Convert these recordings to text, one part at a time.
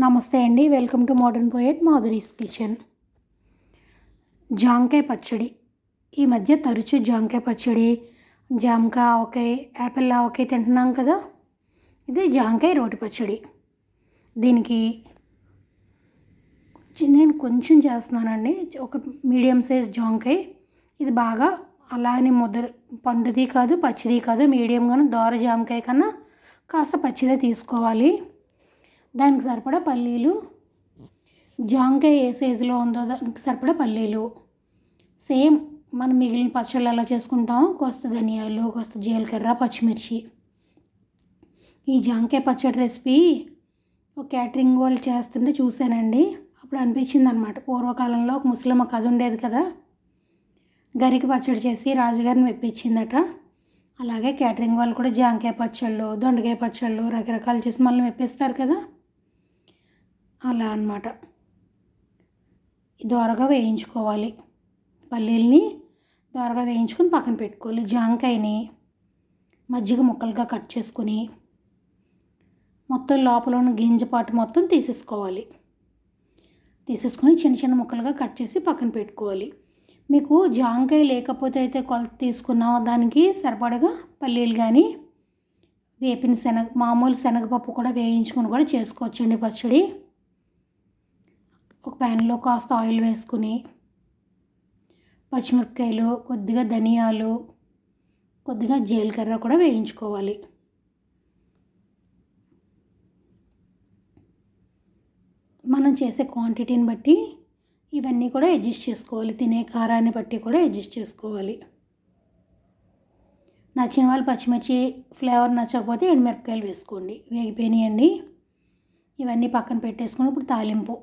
నమస్తే అండి. Welcome to modern poet Madhuri's kitchen. జాంకాయ పచ్చడి. ఈ మధ్య తరచూ జాంకాయ పచ్చడి జామకాయ ఆవకాయ యాపిల్ ఆవకాయ తింటున్నాం కదా. ఇది జాంకాయ రోటి పచ్చడి. దీనికి నేను కొంచెం చేస్తున్నానండి. ఒక మీడియం సైజ్ జాంకాయ. ఇది బాగా అలానే ముద్ర పండుది కాదు పచ్చిది కాదు మీడియంగాను దోర జామకాయ కన్నా కాస్త పచ్చిదే తీసుకోవాలి. దానికి సరిపడా పల్లీలు. జాంకాయ ఏ సైజులో ఉందో దానికి సరిపడా పల్లీలు. సేమ్ మనం మిగిలిన పచ్చళ్ళు ఎలా చేసుకుంటామో కోస్త ధనియాలు కోస్త జీలకర్ర పచ్చిమిర్చి. ఈ జాంకాయ పచ్చడి రెసిపీ ఒక క్యాటరింగ్ వాళ్ళు చేస్తుంటే చూశానండి. అప్పుడు అనిపించింది అనమాట పూర్వకాలంలో ఒక ముసలమ్మ కథ ఉండేది కదా. గరికి పచ్చడి చేసి రాజుగారిని మెప్పించిందట. అలాగే క్యాటరింగ్ వాళ్ళు కూడా జాంకాయ పచ్చళ్ళు దొండకాయ పచ్చళ్ళు రకరకాలు చేసి మళ్ళీ మెప్పిస్తారు కదా. అలా అన్నమాట. దోరగా వేయించుకోవాలి. పల్లీల్ని దోరగా వేయించుకొని పక్కన పెట్టుకోవాలి. జాంకాయని మజ్జిగ ముక్కలుగా కట్ చేసుకుని మొత్తం లోపల ఉన్న గింజ పాటు మొత్తం తీసేసుకోవాలి. తీసేసుకొని చిన్న చిన్న ముక్కలుగా కట్ చేసి పక్కన పెట్టుకోవాలి. మీకు జాంకాయ లేకపోతే అయితే కొలత తీసుకున్నాం దానికి సరిపడగా పల్లీలు కానీ వేపిన శనగ మామూలు శనగపప్పు కూడా వేయించుకొని కూడా చేసుకోవచ్చండి పచ్చడి. ప్యాన్లో కాస్త ఆయిల్ వేసుకుని పచ్చిమిరపకాయలు కొద్దిగా ధనియాలు కొద్దిగా జీలకర్ర కూడా వేయించుకోవాలి. మనం చేసే క్వాంటిటీని బట్టి ఇవన్నీ కూడా అడ్జస్ట్ చేసుకోవాలి. తినే కారాన్ని బట్టి కూడా అడ్జస్ట్ చేసుకోవాలి. నచ్చిన వాళ్ళు పచ్చిమిర్చి ఫ్లేవర్ నచ్చకపోతే ఎండుమిరపకాయలు వేసుకోండి. వేగిపోయినాయండి. ఇవన్నీ పక్కన పెట్టేసుకుని ఇప్పుడు తాలింపు.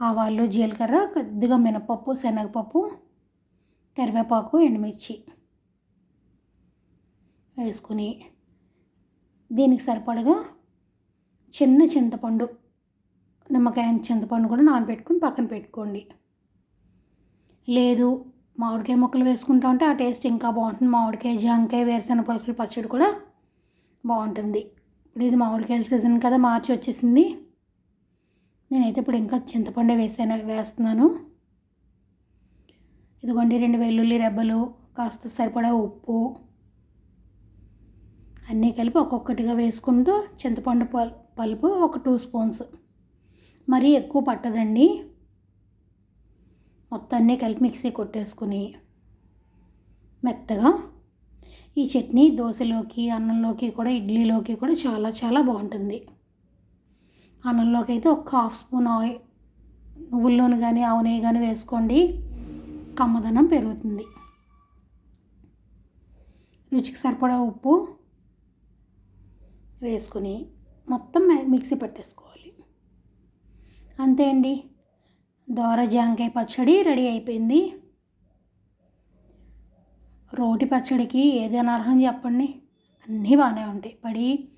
ఆవాలు జీలకర్ర కొద్దిగా మినపప్పు శనగపప్పు కరివేపాకు ఎండుమిర్చి వేసుకుని దీనికి సరిపడగా చిన్న చింతపండు నిమ్మకాయ చింతపండు కూడా నానబెట్టుకుని పక్కన పెట్టుకోండి. లేదు మామిడికాయ ముక్కలు వేసుకుంటా ఉంటే ఆ టేస్ట్ ఇంకా బాగుంటుంది. మామిడికాయ జాంకాయ వేరుశెనగ పలుకులు పచ్చడి కూడా బాగుంటుంది. ఇప్పుడు ఇది మామిడికాయల సీజన్ కదా మార్చి వచ్చేసింది. నేనైతే ఇప్పుడు ఇంకా చింతపండు వేసాను వేస్తున్నాను. ఇదిగోండి రెండు వెల్లుల్లి రెబ్బలు కాస్త సరిపడా ఉప్పు. అన్నీ కలిపి ఒక్కొక్కటిగా వేసుకుంటూ చింతపండు పల్ పలుపు ఒక టూ స్పూన్స్. మరీ ఎక్కువ పట్టదండి. మొత్తం అన్నీ కలిపి మిక్సీ కొట్టేసుకుని మెత్తగా ఈ చట్నీ దోశలోకి అన్నంలోకి కూడా ఇడ్లీలోకి కూడా చాలా చాలా బాగుంటుంది. అన్నంలోకి అయితే ఒక హాఫ్ స్పూన్ ఆయిల్ నువ్వుల నూనె కానీ ఆవు నెయ్యి కానీ వేసుకోండి. కమ్మదనం పెరుగుతుంది. రుచికి సరిపడా ఉప్పు వేసుకుని మొత్తం మిక్సీ పట్టేసుకోవాలి. అంతే అండి. దోర జాంకాయ పచ్చడి రెడీ అయిపోయింది. రోటి పచ్చడికి ఏది అర్హం చెప్పండి. అన్నీ బాగానే ఉంటాయి. పడి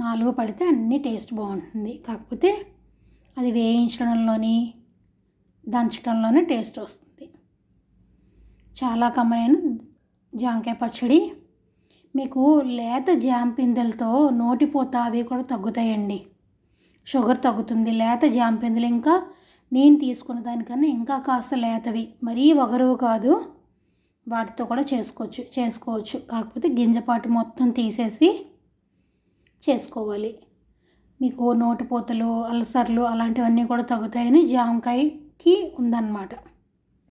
నాలుగు పడితే అన్ని టేస్ట్ బాగుంటుంది. కాకపోతే అది వేయించడంలోని దంచడంలోనే టేస్ట్ వస్తుంది. చాలా కమ్మనైన జాంకాయ పచ్చడి. మీకు లేత జామ పిందెలతో నోటిపోత అవి కూడా తగ్గుతాయండి. షుగర్ తగ్గుతుంది. లేత జామ పిందెలు ఇంకా నేను తీసుకున్న దానికన్నా ఇంకా కాస్త లేతవి. మరీ వగరువు కాదు. వాటితో కూడా చేసుకోవచ్చు చేసుకోవచ్చు. కాకపోతే గింజపాటు మొత్తం తీసేసి చేసుకోవాలి. మీకు నోటిపోతలు అల్సర్లు అలాంటివన్నీ కూడా తగ్గుతాయని జామకాయకి ఉందన్నమాట.